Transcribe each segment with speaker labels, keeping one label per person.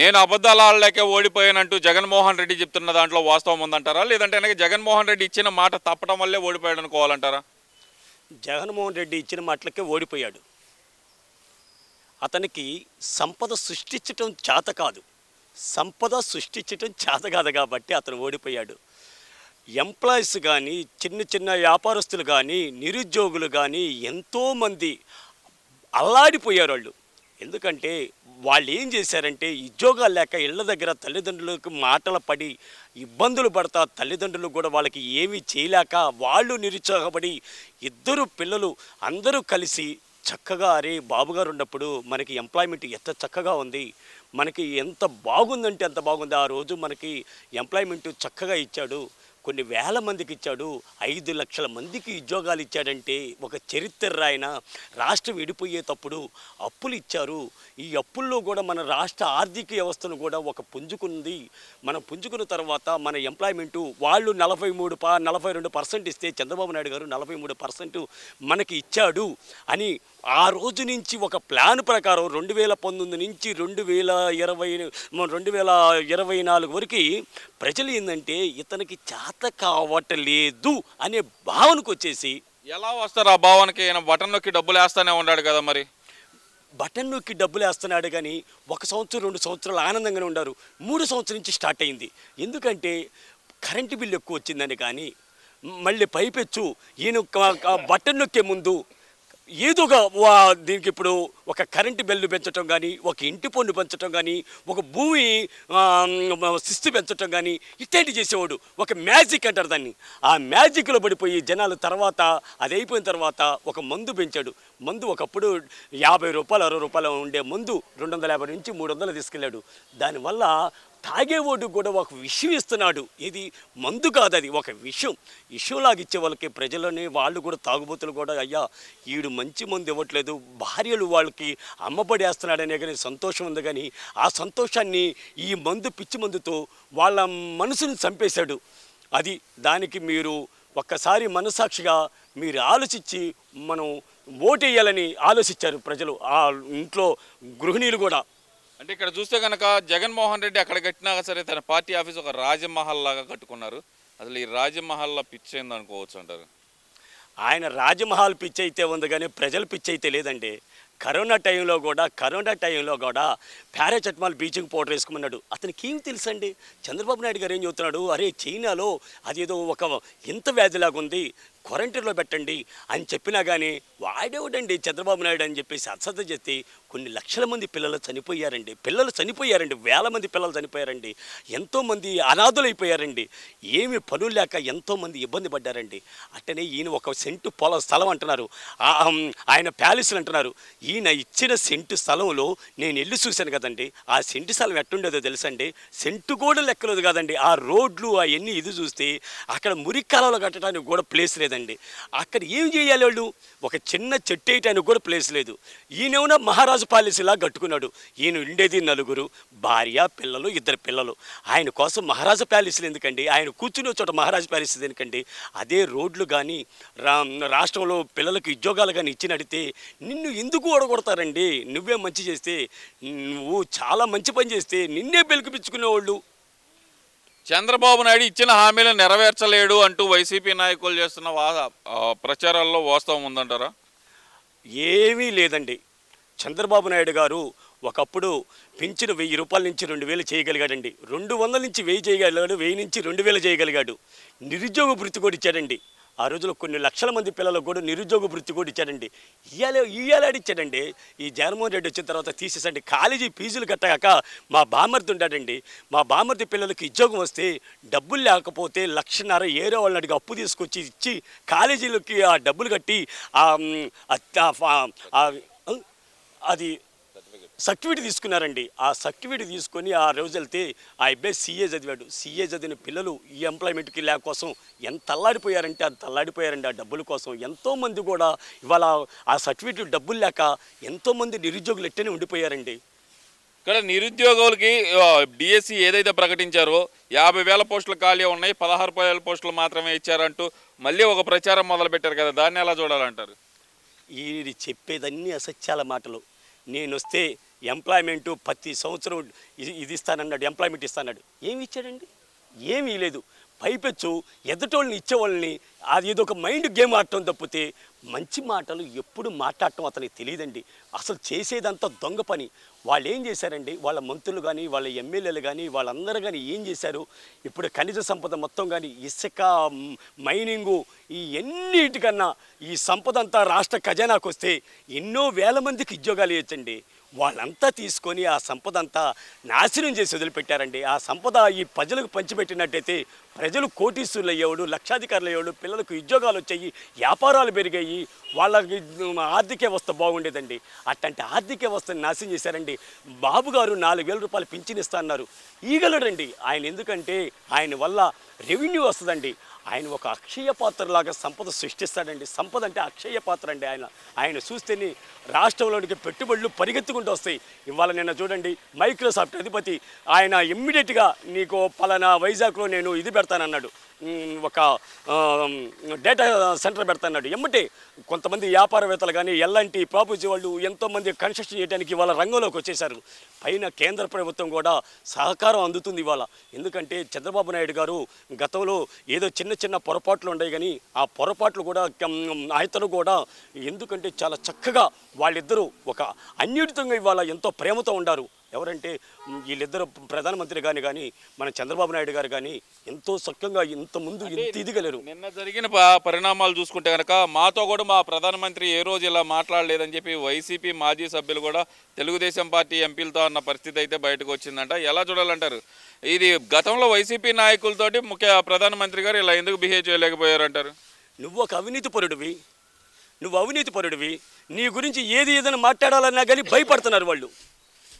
Speaker 1: నేను అబద్ధాలు ఆడలేకే ఓడిపోయానంటూ జగన్మోహన్ రెడ్డి చెప్తున్న దాంట్లో వాస్తవం ఉందంటారా? లేదంటే వెనక జగన్మోహన్ రెడ్డి ఇచ్చిన మాట తప్పడం వల్లే ఓడిపోయాడు అనుకోవాలంటారా?
Speaker 2: జగన్మోహన్ రెడ్డి ఇచ్చిన మాటలకే ఓడిపోయాడు. అతనికి సంపద సృష్టించటం చేత కాదు. సంపద సృష్టించటం చేత కాదు కాబట్టి అతను ఓడిపోయాడు. ఎంప్లాయీస్ కానీ చిన్న చిన్న వ్యాపారస్తులు కానీ నిరుద్యోగులు కానీ ఎంతోమంది అల్లాడిపోయారు వాళ్ళు. ఎందుకంటే వాళ్ళు ఏం చేశారంటే ఉద్యోగాలు లేక ఇళ్ళ దగ్గర తల్లిదండ్రులకు మాటలు పడి ఇబ్బందులు పడతా తల్లిదండ్రులు కూడా వాళ్ళకి ఏమీ చేయలేక వాళ్ళు నిరుత్సాహపడి ఇద్దరు పిల్లలు అందరూ కలిసి చక్కగా అరే బాబుగారు ఉన్నప్పుడు మనకి ఎంప్లాయ్మెంట్ ఎంత చక్కగా ఉంది. మనకి ఎంత బాగుందంటే ఎంత బాగుంది. ఆ రోజు మనకి ఎంప్లాయ్మెంట్ చక్కగా ఇచ్చాడు. కొన్ని వేల మందికి ఇచ్చాడు ఐదు లక్షల మందికి ఉద్యోగాలు ఇచ్చాడంటే ఒక చరిత్ర రాయన రాష్ట్రం విడిపోయేటప్పుడు అప్పులు ఇచ్చారు. ఈ అప్పుల్లో కూడా మన రాష్ట్ర ఆర్థిక వ్యవస్థను కూడా ఒక పుంజుకుంది. మనం పుంజుకున్న తర్వాత మన ఎంప్లాయ్మెంటు వాళ్ళు నలభై మూడు పా నలభై రెండు పర్సెంట్ ఇస్తే చంద్రబాబు నాయుడు గారు నలభై మూడు పర్సెంట్ మనకి ఇచ్చాడు అని ఆ రోజు నుంచి ఒక ప్లాన్ ప్రకారం రెండు వేల పంతొమ్మిది నుంచి రెండు వేల ఇరవై రెండు వేల ఇరవై నాలుగు వరకు ప్రజలు ఏంటంటే ఇతనికి చేత కావట్లేదు అనే భావనకు వచ్చేసి
Speaker 1: ఎలా వస్తారు ఆ భావానికి? ఈయన బటన్ నొక్కి డబ్బులు వేస్తానే ఉన్నాడు కదా మరి.
Speaker 2: బటన్ నొక్కి డబ్బులు వేస్తున్నాడు కానీ ఒక సంవత్సరం రెండు సంవత్సరాలు ఆనందంగానే ఉన్నారు మూడు సంవత్సరం నుంచి స్టార్ట్ అయింది. ఎందుకంటే కరెంటు బిల్లు ఎక్కువ వచ్చిందని కానీ మళ్ళీ పైపెచ్చు. ఈయన బటన్ నొక్కే ముందు ఏదో ఒక వా- దీనికి ఇప్పుడు ఒక కరెంటు బిల్లు పెంచడం కానీ ఒక ఇంటి పన్ను పెంచడం కానీ ఒక భూమి శిస్తు పెంచడం కానీ ఇట్లాంటి చేసేవాడు? ఒక మ్యాజిక్ అంటారు దాన్ని. ఆ మ్యాజిక్లో పడిపోయి జనాలు తర్వాత అది అయిపోయిన తర్వాత ఒక మందు పెంచాడు. మందు ఒకప్పుడు యాభై రూపాయలు అరవై రూపాయలు ఉండే మందు రెండు వందల యాభై నుంచి మూడు వందలు తీసుకెళ్ళాడు. దానివల్ల తాగేవాడు కూడా ఒక విషయం ఇస్తున్నాడు. ఇది మందు కాదు అది ఒక విషయం. విషయంలాగా ఇచ్చే వాళ్ళకి ప్రజలని వాళ్ళు కూడా తాగుబోతులు కూడా అయ్యా ఈడు మంచి మందు ఇవ్వట్లేదు భార్యలు వాళ్ళకి అమ్మబడేస్తున్నాడనే కానీ సంతోషం ఉంది కానీ ఆ సంతోషాన్ని ఈ మందు పిచ్చి మందుతో వాళ్ళ మనసుని చంపేశాడు. అది దానికి మీరు ఒక్కసారి మనసాక్షిగా మీరు ఆలోచించి మనం ఓటేయాలని ఆలోచించారు ప్రజలు. ఆ ఇంట్లో గృహిణీలు కూడా.
Speaker 1: అంటే ఇక్కడ చూస్తే కనుక జగన్మోహన్ రెడ్డి అక్కడ కట్టినా సరే తన పార్టీ ఆఫీస్ ఒక రాజమహల్ లాగా కట్టుకున్నారు. అసలు ఈ రాజమహల్లో పిచ్చి ఏంది అనుకోవచ్చు అంటారు?
Speaker 2: ఆయన రాజమహల్ పిచ్చి అయితే ఉంది కానీ ప్రజల పిచ్చి అయితే లేదండి. కరోనా టైంలో కూడా కరోనా టైంలో కూడా పారాచెటమాల్ బీచింగ్ పౌడర్ వేసుకోమన్నాడు అతనికి ఏం తెలుసండి? చంద్రబాబు నాయుడు గారు ఏం చెబుతున్నాడు? అరే చైనాలో అదేదో ఒక ఇంత వ్యాధిలాగా ఉంది. క్వారంటైన్లో పెట్టండి అని చెప్పినా కానీ వాడేవాడండి చంద్రబాబు నాయుడు అని చెప్పేసి అశ్రద్ధ చేస్తే కొన్ని లక్షల మంది పిల్లలు చనిపోయారండి. పిల్లలు చనిపోయారండి. వేల మంది పిల్లలు చనిపోయారండి. ఎంతోమంది అనాథులైపోయారండి. ఏమి పనులు లేక ఎంతోమంది ఇబ్బంది పడ్డారండి. అట్టనే ఈయన ఒక సెంటు పొల స్థలం అంటున్నారు. ఆయన ప్యాలెస్లు అంటున్నారు. ఈయన ఇచ్చిన సెంటు స్థలంలో నేను వెళ్ళి చూశాను కదండి. ఆ సెంటు స్థలం ఎట్టుండేదో తెలుసండి? సెంటు కూడా లెక్కలేదు కదండి. ఆ రోడ్లు అవన్నీ ఇది చూస్తే అక్కడ మురికాలలో కట్టడానికి కూడా ప్లేస్ లేదు. లేదండి. అక్కడ ఏం చేయాలి వాళ్ళు? ఒక చిన్న చెట్టు వేయటానికి కూడా ప్లేస్ లేదు. ఈయనేమన్నా మహారాజు పాలసీలా కట్టుకున్నాడు. ఈయన ఉండేది నలుగురు భార్య పిల్లలు ఇద్దరు పిల్లలు. ఆయన కోసం మహారాజు ప్యాలెస్లు ఎందుకండి? ఆయన కూర్చునే చోట మహారాజు ప్యాలెస్ ఎందుకండి? అదే రోడ్లు కానీ రా రాష్ట్రంలో పిల్లలకు ఉద్యోగాలు కానీ ఇచ్చి నడితే నిన్ను ఎందుకు ఓడగొడతారండి? నువ్వే మంచి చేస్తే నువ్వు చాలా మంచి పని చేస్తే నిన్నే బెలికిపించుకునేవాళ్ళు
Speaker 1: చంద్రబాబు నాయుడు ఇచ్చిన హామీలను నెరవేర్చలేడు అంటూ వైసీపీ నాయకులు చేస్తున్న వా ప్రచారాల్లో వాస్తవం ఉందంటారా?
Speaker 2: ఏమీ లేదండి. చంద్రబాబు నాయుడు గారు ఒకప్పుడు పెంచిన వెయ్యి రూపాయల నుంచి రెండు వేలు చేయగలిగాడండి. రెండు వందల నుంచి వెయ్యి చేయగలిగాడు వెయ్యి నుంచి రెండు వేలు చేయగలిగాడు. నిరుద్యోగ వృత్తి కూడా ఇచ్చాడండి. ఆ రోజుల్లో కొన్ని లక్షల మంది పిల్లలకు కూడా నిరుద్యోగ వృత్తి కూడా ఇచ్చాడండి. ఇయ్యాలే ఇయ్యాలాడిచ్చాడండి ఈ జగన్మోహన్ రెడ్డి వచ్చిన తర్వాత తీసేసండి. కాలేజీ ఫీజులు కట్టగాక మా బామర్తి ఉంటాడండి. మా బామర్ది పిల్లలకి ఉద్యోగం వస్తే డబ్బులు లేకపోతే లక్షన్నర ఏరే వాళ్ళని అడిగి అప్పు తీసుకొచ్చి ఇచ్చి కాలేజీలకి ఆ డబ్బులు కట్టి అది సర్టిఫికేట్ తీసుకున్నారండి. ఆ సర్టిఫికేట్ తీసుకొని ఆ రోజు వెళ్తే ఆ అబ్బాయి సీఏ చదివాడు. సీఏ చదివిన పిల్లలు ఈ ఎంప్లాయ్మెంట్కి లేక కోసం ఎంత అల్లాడిపోయారంటే అంత అల్లాడిపోయారండి ఆ డబ్బుల కోసం. ఎంతోమంది కూడా ఇవాళ ఆ సర్టిఫికేట్ డబ్బులు లేక ఎంతోమంది నిరుద్యోగులు ఎట్టనే ఉండిపోయారండి.
Speaker 1: ఇక్కడ నిరుద్యోగులకి డిఎస్సి ఏదైతే ప్రకటించారో యాభై వేల పోస్టులు ఖాళీ ఉన్నాయి పదహారు వేల పోస్టులు మాత్రమే ఇచ్చారంటూ మళ్ళీ ఒక ప్రచారం మొదలు పెట్టారు కదా దాన్ని ఎలా చూడాలంటారు?
Speaker 2: ఈ చెప్పేదన్నీ అసత్యాల మాటలు. నేను వస్తే ఎంప్లాయ్మెంట్ ప్రతి సంవత్సరం ఇది ఇది ఇస్తానన్నాడు ఎంప్లాయ్మెంట్ ఇస్తానన్నాడు. ఏమి ఇచ్చాడండి? ఏమీ లేదు. పైపెచ్చు ఎదుటోళ్ళని ఇచ్చేవాళ్ళని అది ఏదో ఒక మైండ్ గేమ్ ఆడటం తప్పితే మంచి మాటలు ఎప్పుడు మాట్లాడటం అతనికి తెలియదండి. అసలు చేసేదంతా దొంగ పని. వాళ్ళు ఏం చేశారండి? వాళ్ళ మంత్రులు కానీ వాళ్ళ ఎమ్మెల్యేలు కానీ వాళ్ళందరూ కానీ ఏం చేశారు? ఇప్పుడు ఖనిజ సంపద మొత్తం కానీ ఇసుక మైనింగు ఈ ఎన్నిటికన్నా ఈ సంపద అంతా రాష్ట్ర ఖజానాకు వస్తే ఎన్నో వేల మందికి ఉద్యోగాలు ఇవ్వచ్చండి. వాళ్ళంతా తీసుకొని ఆ సంపద అంతా నాశనం చేసి వదిలిపెట్టారండి. ఆ సంపద ఈ ప్రజలకు పంచిపెట్టినట్టయితే ప్రజలు కోటీశ్వరులు అయ్యేవాడు లక్షాధికారులు అయ్యేవాడు పిల్లలకు ఉద్యోగాలు వచ్చాయి వ్యాపారాలు పెరిగాయి వాళ్ళకి ఆర్థిక వ్యవస్థ బాగుండేదండి. అట్లాంటి ఆర్థిక వ్యవస్థను నాశనం చేశారండి. బాబు గారు నాలుగు వేల రూపాయలు పింఛన్ అన్నారు ఈగలడండి. ఆయన ఎందుకంటే ఆయన వల్ల రెవెన్యూ వస్తుందండి. ఆయన ఒక అక్షయ పాత్రలాగా సంపద సృష్టిస్తాడండి. సంపద అంటే అక్షయ పాత్ర అండి ఆయన. ఆయన చూస్తేనే రాష్ట్రంలోనికి పెట్టుబడులు పరిగెత్తుకుంటూ వస్తాయి. ఇవాళ నిన్న చూడండి మైక్రోసాఫ్ట్ అధిపతి. ఆయన ఇమ్మీడియట్గా నీకు పలానా వైజాగ్లో నేను ఇది పెడతానన్నాడు. ఒక డేటా సెంటర్ పెడతాన్నాడు ఎమ్మటే కొంతమంది వ్యాపారవేత్తలు కానీ ఎలాంటి ప్రాపర్టీ వాళ్ళు ఎంతోమంది కన్స్ట్రక్షన్ చేయడానికి వాళ్ళ రంగంలోకి వచ్చేసారు పైన కేంద్ర ప్రభుత్వం కూడా సహకారం అందుతుంది ఇవాళ. ఎందుకంటే చంద్రబాబు నాయుడు గారు గతంలో ఏదో చిన్న చిన్న పొరపాట్లు ఉన్నాయి కానీ ఆ పొరపాట్లు కూడా కం- ఆయతను కూడా ఎందుకంటే చాలా చక్కగా వాళ్ళిద్దరూ ఒక అన్యూటితంగా ఇవాళ ఎంతో ప్రేమతో ఉండారు. ఎవరంటే వీళ్ళిద్దరు ప్రధానమంత్రి కానీ కానీ మన చంద్రబాబు నాయుడు గారు కానీ ఎంతో చక్కగా ఇంత ముందు ఇంత ఇదిగా లేరు
Speaker 1: నిన్న జరిగిన పరిణామాలు చూసుకుంటే కనుక మాతో కూడా మా ప్రధానమంత్రి ఏ రోజు ఇలా మాట్లాడలేదని చెప్పి వైసీపీ మాజీ సభ్యులు కూడా తెలుగుదేశం పార్టీ ఎంపీలతో అన్న పరిస్థితి అయితే బయటకు వచ్చిందంట. ఎలా చూడాలంటారు? ఇది గతంలో వైసీపీ నాయకులతోటి ముఖ్య ప్రధానమంత్రి గారు ఇలా ఎందుకు బిహేవ్ చేయలేకపోయారంటారు?
Speaker 2: నువ్వు ఒక అవినీతి పరుడివి. నువ్వు అవినీతి పరుడివి. నీ గురించి ఏది ఏదైనా మాట్లాడాలన్నా కానీ భయపడుతున్నారు వాళ్ళు.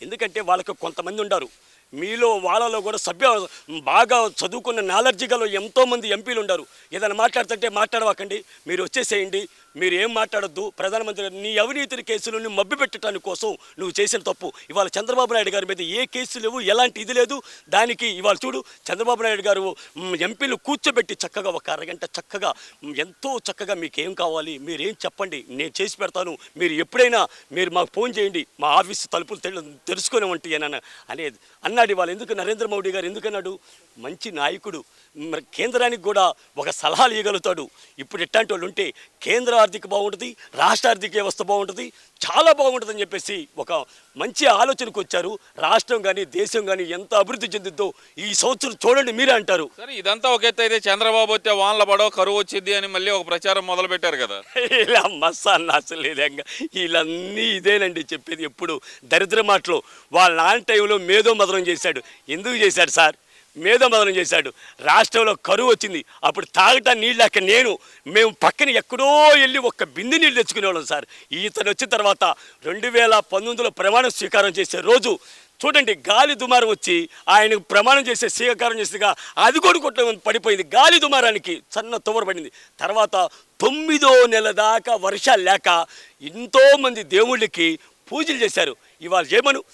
Speaker 2: ఎందుకంటే వాళ్ళకు కొంతమంది ఉండరు. మీలో వాళ్ళలో కూడా సభ్య బాగా చదువుకున్న నాలెడ్జ్ గల ఎంతోమంది ఎంపీలు ఉండరు. ఏదైనా మాట్లాడుతుంటే మాట్లాడవాకండి. మీరు వచ్చేసేయండి. మీరు ఏం మాట్లాడొద్దు? ప్రధానమంత్రి గారు, నీ అవినీతి కేసులను మబ్బి పెట్టడానికి కోసం నువ్వు చేసిన తప్పు. ఇవాళ చంద్రబాబు నాయుడు గారి మీద ఏ కేసు లేవు ఎలాంటి ఇది లేదు. దానికి ఇవాళ చూడు చంద్రబాబు నాయుడు గారు ఎంపీలు కూర్చోబెట్టి చక్కగా ఒక అరగంట చక్కగా ఎంతో చక్కగా మీకు ఏం కావాలి మీరేం చెప్పండి నేను చేసి పెడతాను. మీరు ఎప్పుడైనా మీరు మాకు ఫోన్ చేయండి మా ఆఫీస్ తలుపులు తెలు తెలుసుకునే అని అనేది అన్నాడు ఇవాళ. ఎందుకు నరేంద్ర మోడీ గారు ఎందుకన్నాడు? మంచి నాయకుడు. మరి కేంద్రానికి కూడా ఒక సలహాలు ఇవ్వగలుగుతాడు. ఇప్పుడు ఎట్లాంటి వాళ్ళు ఉంటే కేంద్ర ఆర్థిక బాగుంటుంది రాష్ట్ర ఆర్థిక వ్యవస్థ బాగుంటుంది చాలా బాగుంటుందని చెప్పేసి ఒక మంచి ఆలోచనకు వచ్చారు. రాష్ట్రం కానీ దేశం కానీ ఎంత అభివృద్ధి చెందిద్దో ఈ సంవత్సరం చూడండి మీరే అంటారు.
Speaker 1: సరే ఇదంతా ఒక ఎత్తు అయితే చంద్రబాబు వస్తే వానల పడవ కరువు వచ్చింది అని మళ్ళీ ఒక ప్రచారం మొదలు పెట్టారు కదా.
Speaker 2: ఇలా మసాలా అసలు లేదంగా వీళ్ళన్నీ ఇదేనండి చెప్పేది ఎప్పుడు. దరిద్ర మాటలు. వాళ్ళ నాన్న టైంలో మేధో మదనం చేశాడు. ఎందుకు చేశాడు సార్? మేధో మదనం చేశాడు. రాష్ట్రంలో కరువు వచ్చింది. అప్పుడు తాగటా నీళ్ళు లేక నేను. మేము పక్కన ఎక్కడో వెళ్ళి ఒక్క బిందె నీళ్ళు తెచ్చుకునేవాళ్ళం సార్. ఈతను వచ్చిన తర్వాత రెండు వేల పంతొమ్మిదిలో ప్రమాణ స్వీకారం చేసే రోజు చూడండి గాలి దుమారం వచ్చి ఆయన ప్రమాణం చేసే స్వీకారం చేసేగా అది కూడా కొట్ట పడిపోయింది. గాలి దుమారానికి సన్న తువర పడింది. తర్వాత తొమ్మిదో నెల దాకా వర్షాలు లేక ఎంతోమంది దేవుళ్ళకి పూజలు చేశారు. ఇవాళ చేయమను.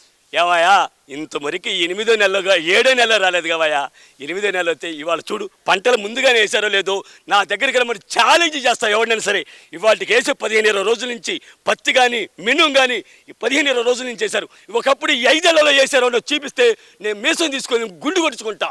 Speaker 2: ఏమయ్యా ఇంత మరికి ఎనిమిదో నెలలుగా ఏడో నెల రాలేదు కావయ్యా ఎనిమిదో నెల వస్తే ఇవాళ చూడు పంటలు ముందుగానే వేసారో లేదో నా దగ్గరికి మరి ఛాలెంజ్ చేస్తా ఎవరినైనా సరే. ఇవాళకి వేసే పదిహేను ఇరవై రోజుల నుంచి పత్తి కానీ మినుం కానీ పదిహేను ఇరవై రోజుల నుంచి వేశారు. ఒకప్పుడు ఐదేళ్ళలో వేసారో చూపిస్తే నేను మీసం తీసుకొని గుండు కొట్టుకుంటా.